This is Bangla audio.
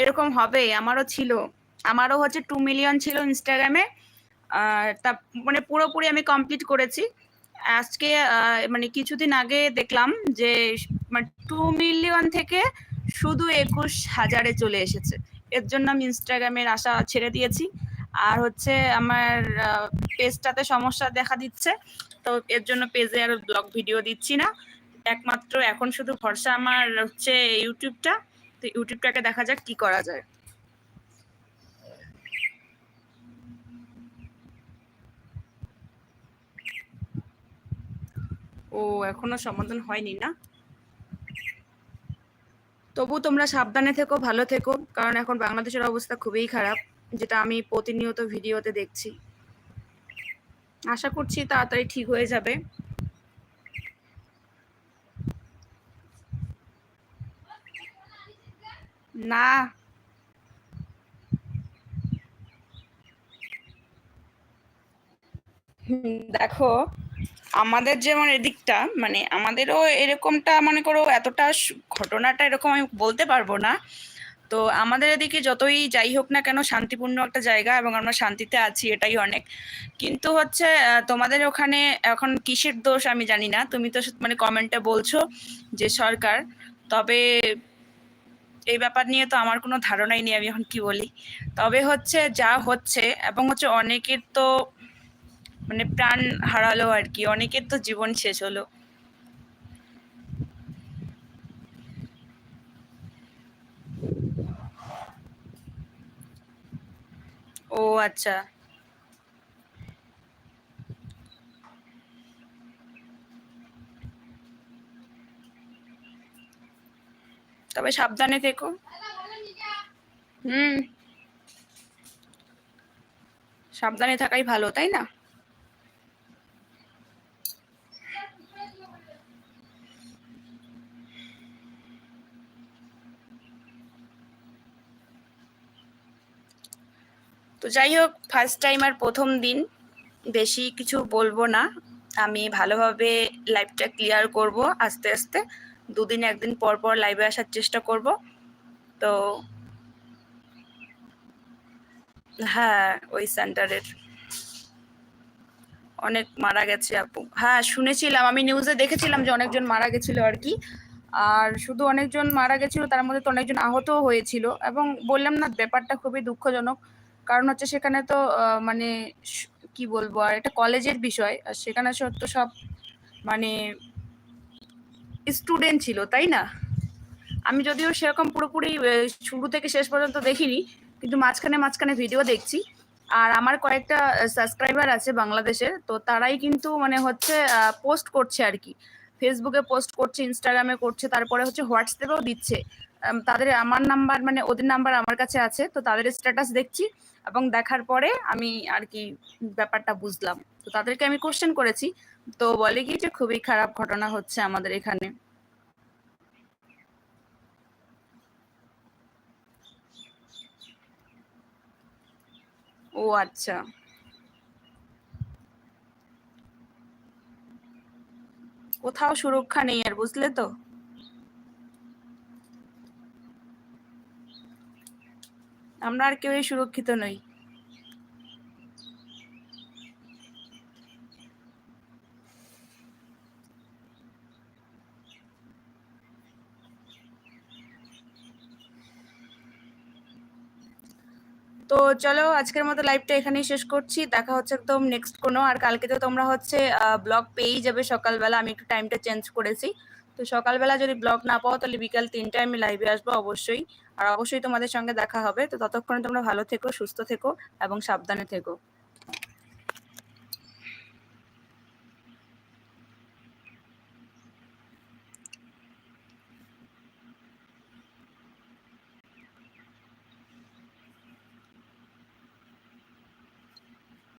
এরকম হবে, আমারও ছিল। আমারও হচ্ছে টু মিলিয়ন ছিল ইনস্টাগ্রামে তা মানে পুরোপুরি আমি কমপ্লিট করেছি। আজকে মানে কিছুদিন আগে দেখলাম যে মানে টু মিলিয়ন থেকে শুধু একুশ হাজারে চলে এসেছে। এর জন্য আমি ইনস্টাগ্রামের আশা ছেড়ে দিয়েছি। আর হচ্ছে আমার পেজটাতে সমস্যা দেখা দিচ্ছে। তো এর জন্য পেজে আর ব্লগ ভিডিও দিচ্ছি না। একমাত্র এখন শুধু ভরসা আমার হচ্ছে ইউটিউবটা তো ইউটিউবটাকে দেখা যাক কি করা যায়। ও, এখনও সমাধান হয়নি না? তবু তোমরা সাবধানে থেকো, ভালো থেকো, কারণ এখন বাংলাদেশের অবস্থা খুবই খারাপ, যেটা আমি প্রতিনিয়ত ভিডিওতে দেখছি। আশা করছি তাড়াতাড়ি ঠিক হয়ে যাবে। না। দেখো, আমাদের যেমন এদিকটা মানে আমাদেরও এরকমটা, মনে করো, এতটা ঘটনাটা এরকম আমি বলতে পারব না। তো আমাদের এদিকে যতই যাই হোক না কেন, শান্তিপূর্ণ একটা জায়গা এবং আমরা শান্তিতে আছি, এটাই অনেক। কিন্তু হচ্ছে তোমাদের ওখানে এখন কিসের দোষ আমি জানি না। তুমি তো মানে কমেন্টে বলছো যে সরকার। তবে এই ব্যাপার নিয়ে তো আমার কোনো ধারণাই নেই, আমি এখন কি বলি। তবে হচ্ছে যা হচ্ছে এবং হচ্ছে অনেকের তো মানে প্রাণ হারালো আর কি, অনেকের তো জীবন শেষ হলো। ও আচ্ছা। তবে সাবধানে থেকো। হুম। সাবধানে থাকাই ভালো, তাই না? তো যাই হোক ফার্স্ট টাইম আর প্রথম দিন। বেশি কিছু বলব না। আমি ভালোভাবে লাইফটা ক্লিয়ার করব আস্তে আস্তে। দুদিন একদিন পর পর লাইভে আসার চেষ্টা করব। তো হ্যাঁ ওই সেন্টারের অনেক মারা গেছে আপু। হ্যাঁ শুনেছিলাম। আমি নিউজে দেখেছিলাম যে অনেকজন মারা গেছিল আর কি। আর শুধু অনেকজন মারা গেছিল, তার মধ্যে তো অনেকজন আহতও হয়েছিল। এবং বললাম না, ব্যাপারটা খুবই দুঃখজনক। কারণ হচ্ছে সেখানে তো মানে কি বলব? আর এটা কলেজের বিষয়। আর সেখানে তো সব মানে স্টুডেন্ট ছিল, তাই না? আমি যদিও সেরকম পুরোপুরি শুরু থেকে শেষ পর্যন্ত দেখিনি, কিন্তু মাঝখানে মাঝখানে ভিডিও দেখছি। আর আমার কয়েকটা সাবস্ক্রাইবার আছে বাংলাদেশের তো তারাই কিন্তু মানে হচ্ছে পোস্ট করছে আর কি। ফেসবুকে পোস্ট করছে ইনস্টাগ্রামে করছে, তারপরে হচ্ছে হোয়াটসঅ্যাপেও দিচ্ছে। তাদের আমার নাম্বার মানে ওদের নাম্বার আমার কাছে আছে, তো তাদের স্ট্যাটাস দেখছি এবং দেখার পরে আমি আর কি ব্যাপারটা বুঝলাম। তো তাদেরকে আমি কোশ্চেন করেছি, তো বলে কি যে খুবই খারাপ ঘটনা হচ্ছে আমাদের এখানে। ও আচ্ছা। কোথাও সুরক্ষা নেই আর, বুঝলে তো? আমরা আর কেউই সুরক্ষিত নই। তো চলো, আজকের মতো লাইভটা এখানেই শেষ করছি। দেখা হচ্ছে একদম নেক্সট কোনো, আর কালকে তো তোমরা হচ্ছে ব্লগ পেয়েই যাবে সকালবেলা। আমি একটু টাইমটা চেঞ্জ করেছি। তো সকালবেলা যদি ব্লগ না পাও, তাহলে বিকাল তিনটায় আমি লাইভে আসব অবশ্যই। আর অবশ্যই তোমাদের সঙ্গে দেখা হবে। তো ততক্ষণে তোমরা ভালো থেকো, সুস্থ থেকো, এবং সাবধানে থেকো।